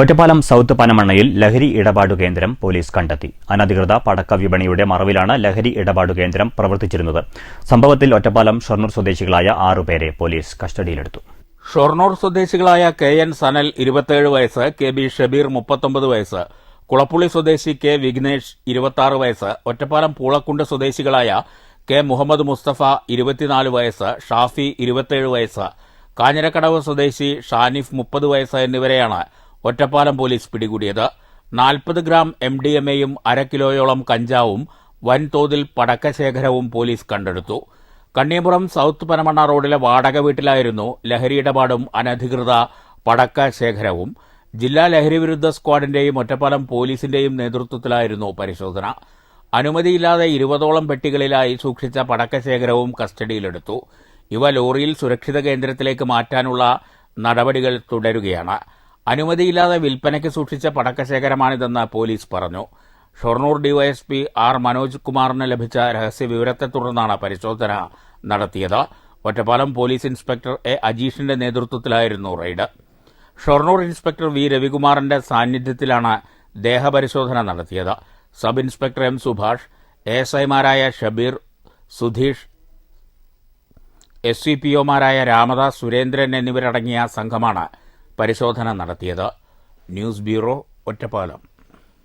Ottapalam south പനമണ്ണയിൽ ലഹരി ഇടപാടു കേന്ദ്രം police കണ്ടെത്തി. അനധികൃത പടക്ക വിപണിയുടെ മറവിലാണ് ലഹരി ഇടപാടു കേന്ദ്രം പ്രവർത്തിച്ചിരുന്നത്. സംഭവത്തിൽ ഒറ്റപ്പാലം ഷൊർണൂർ സ്വദേശികളായ ആറുപേരെ പോലീസ് കസ്റ്റഡിയിലെടുത്തു. ഷൊർണൂർ സ്വദേശികളായ കെ എൻ സനൽ ഇരുപത്തിയേഴ് വയസ്സ് കെ ബി ഷബീർ മുപ്പത്തൊമ്പത് വയസ്സ് കുളപ്പുള്ളി സ്വദേശി കെ വിഘ്നേഷ് ഇരുപത്തിയാറ് വയസ്സ് ഒറ്റപ്പാലം പൂളക്കുണ്ട് സ്വദേശികളായ കെ മുഹമ്മദ് മുസ്തഫ ഇരുപത്തിനാല് വയസ്സ് ഷാഫി ഇരുപത്തിയേഴ് വയസ്സ് കാഞ്ഞിരക്കടവ് സ്വദേശി ഷാനിഫ് മുപ്പത് വയസ്സ് എന്നിവരെയാണ് ഒറ്റപ്പാലം പോലീസ് പിടികൂടിയത്. നാൽപ്പത് ഗ്രാം എം ഡി എം എയും അര കിലോയോളം കഞ്ചാവും വൻതോതിൽ പടക്കശേഖരവും പോലീസ് കണ്ടെടുത്തു. കണ്ണിയപുറം സൌത്ത് പനമണ്ണ റോഡിലെ വാടക വീട്ടിലായിരുന്നു ലഹരി ഇടപാടും അനധികൃത പടക്ക ശേഖരവും ജില്ലാ ലഹരി വിരുദ്ധ സ്ക്വാഡിന്റെയും ഒറ്റപ്പാലം പോലീസിന്റെയും നേതൃത്വത്തിലായിരുന്നു പരിശോധന. അനുമതിയില്ലാതെ ഇരുപതോളം പെട്ടികളിലായി സൂക്ഷിച്ച പടക്കശേഖരവും കസ്റ്റഡിയിലെടുത്തു. ഇവ ലോറിയിൽ സുരക്ഷിത കേന്ദ്രത്തിലേക്ക് മാറ്റാനുള്ള നടപടികൾ തുടരുകയാണ്. അനുമതിയില്ലാതെ വിൽപ്പനയ്ക്ക് സൂക്ഷിച്ച പടക്കശേഖരമാണിതെന്ന് പോലീസ് പറഞ്ഞു. ഷൊർണൂർ ഡിവൈഎസ്പി ആർ മനോജ് കുമാറിന് ലഭിച്ച രഹസ്യ വിവരത്തെ തുടർന്നാണ് പരിശോധന നടത്തിയത്. ഒറ്റപ്പാലം പോലീസ് ഇൻസ്പെക്ടർ എ അജീഷിന്റെ നേതൃത്വത്തിലായിരുന്നു റെയ്ഡ്. ഷൊർണൂർ ഇൻസ്പെക്ടർ വി രവികുമാറിന്റെ സാന്നിധ്യത്തിലാണ് ദേഹപരിശോധന നടത്തിയത്. Sub inspector M Subhash S ഐമാരായ Shabeer Sudheesh S C P ഒമാരായ Ramadas Surendran എന്നിവരടങ്ങിയ സംഘമാണ് പരിശോധന നടത്തിയത് ന്യൂസ് ബ്യൂറോ ഒറ്റപ്പാലം